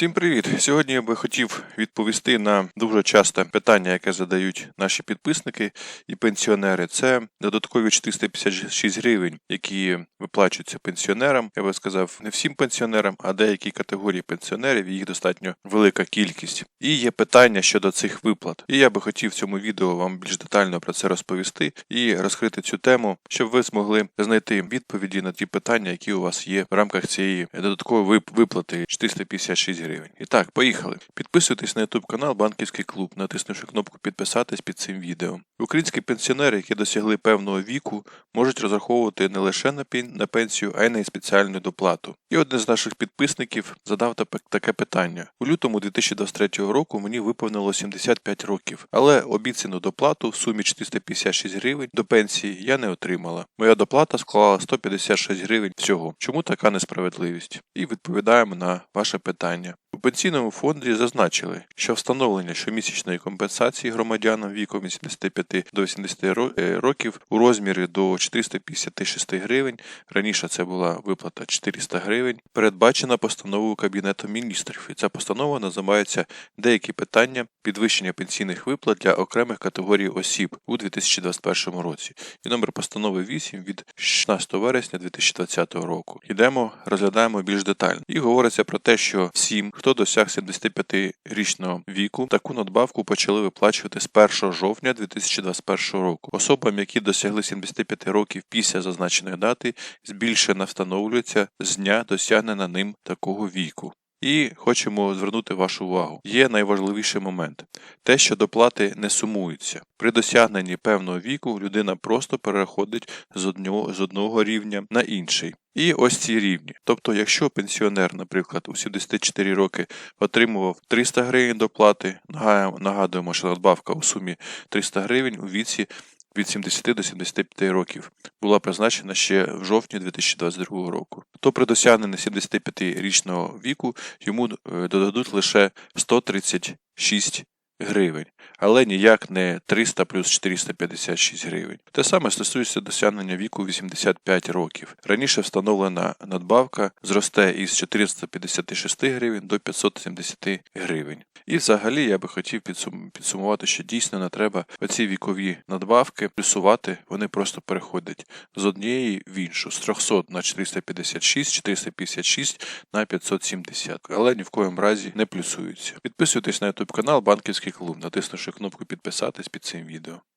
Всім привіт! Сьогодні я би хотів відповісти на дуже часте питання, яке задають наші підписники і пенсіонери. Це додаткові 456 гривень, які виплачуються пенсіонерам. Я би сказав, не всім пенсіонерам, а деякій категорії пенсіонерів. Їх достатньо велика кількість. І є питання щодо цих виплат. І я би хотів в цьому відео вам більш детально про це розповісти і розкрити цю тему, щоб ви змогли знайти відповіді на ті питання, які у вас є в рамках цієї додаткової вип- виплати 456 гривень. І так, поїхали. Підписуйтесь на YouTube канал Банківський клуб, натиснувши кнопку підписатись під цим відео. Українські пенсіонери, які досягли певного віку, можуть розраховувати не лише на пенсію, а й на спеціальну доплату. І один з наших підписників задав таке питання: у лютому 2023 року мені виповнило 75 років, але обіцяну доплату в сумі 456 гривень до пенсії я не отримала. Моя доплата склала 156 гривень всього. Чому така несправедливість? І відповідаємо на ваше питання. Пенсійному фонді зазначили, що встановлення щомісячної компенсації громадянам віком від 75 до 80 е, років у розмірі до 456 гривень, раніше це була виплата 400 гривень, передбачена постановою Кабінету міністрів. І ця постанова називається Деякі питання підвищення пенсійних виплат для окремих категорій осіб у 2021 році. І номер постанови 8 від 16 вересня 2020 року. Йдемо, розглядаємо більш детально. І говориться про те, що всім, хто досяг 75-річного віку, таку надбавку почали виплачувати з 1 жовтня 2021 року. Особам, які досягли 75 років після зазначеної дати, збільшена встановлюється з дня досягнення ним такого віку. І хочемо звернути вашу увагу. Є найважливіший момент те, що доплати не сумуються. При досягненні певного віку людина просто переходить з одного, з одного рівня на інший. І ось ці рівні. Тобто, якщо пенсіонер, наприклад, у 74 роки отримував 300 гривень доплати, нагадуємо, що надбавка у сумі 300 гривень у віці від 70 до 75 років була призначена ще в жовтні 2022 року. То при досягненні 75-річного віку йому е, додадуть лише 136 гривень, але ніяк не 300 плюс 456 гривень. Те саме стосується досягнення віку 85 років. Раніше встановлена надбавка зросте із 456 гривень до 570 гривень. І взагалі я би хотів підсум- підсумувати, що дійсно не треба оці вікові надбавки плюсувати, вони просто переходять з однієї в іншу, з 300 на 456, 456 на 570, але ні в коєму разі не плюсуються. Підписуйтесь на YouTube канал Банківський клуб, натиснувши кнопку підписатись під цим відео.